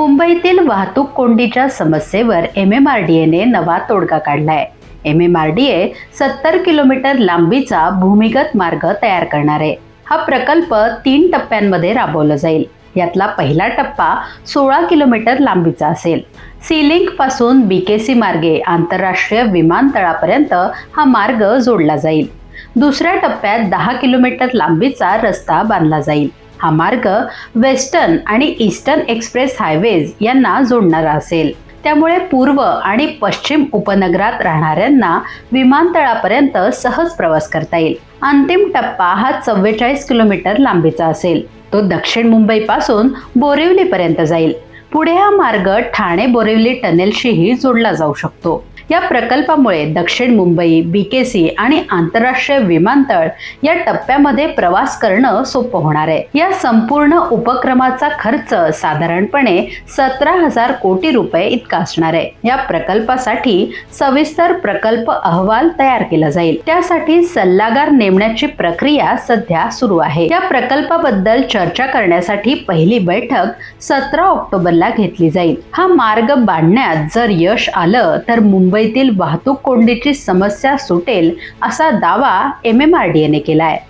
मुंबईतील वाहतूक कोंडीच्या समस्येवर एम एम आर डी एने नवा तोडगा काढलाय. M M R D A सत्तर किलोमीटर लांबीचा भूमिगत मार्ग तयार करणार आहे. हा प्रकल्प तीन टप्प्यांमध्ये राबवला जाईल. यातला पहिला टप्पा सोळा किलोमीटर लांबीचा असेल. सीलिंकपासून सी मार्गे आंतरराष्ट्रीय विमानतळापर्यंत हा मार्ग जोडला जाईल. दुसऱ्या टप्प्यात दहा किलोमीटर लांबीचा रस्ता बांधला जाईल. हा मार्ग वेस्टर्न आणि ईस्टर्न एक्सप्रेस हायवेज यांना जोडणारा असेल. त्यामुळे पूर्व आणि पश्चिम उपनगरात राहणाऱ्यांना विमानतळापर्यंत सहज प्रवास करता येईल. अंतिम टप्पा हा चव्वेचाळीस किलोमीटर लांबीचा असेल. तो दक्षिण मुंबईपासून बोरिवलीपर्यंत जाईल. पुढे हा मार्ग ठाणे बोरिवली टनेलशीही जोडला जाऊ शकतो. या प्रकल्पामुळे दक्षिण मुंबई बीकेसी आणि आंतरराष्ट्रीय विमानतळ या टप्प्यामध्ये प्रवास करणं सोपं होणार आहे. या संपूर्ण उपक्रमाचा खर्च साधारणपणे सतरा हजार कोटी रुपये इतका असणार आहे. या प्रकल्पासाठी सविस्तर प्रकल्प अहवाल तयार केला जाईल. त्यासाठी सल्लागार नेमण्याची प्रक्रिया सध्या सुरू आहे. या प्रकल्पाबद्दल चर्चा करण्यासाठी पहिली बैठक सतरा ऑक्टोबरला घेतली जाईल. हा मार्ग बांधण्यात जर यश आलं तर मुंबई मुंबईतील वाहतूक कोंडीची समस्या सुटेल असा दावा एम एम आर डी एने केला आहे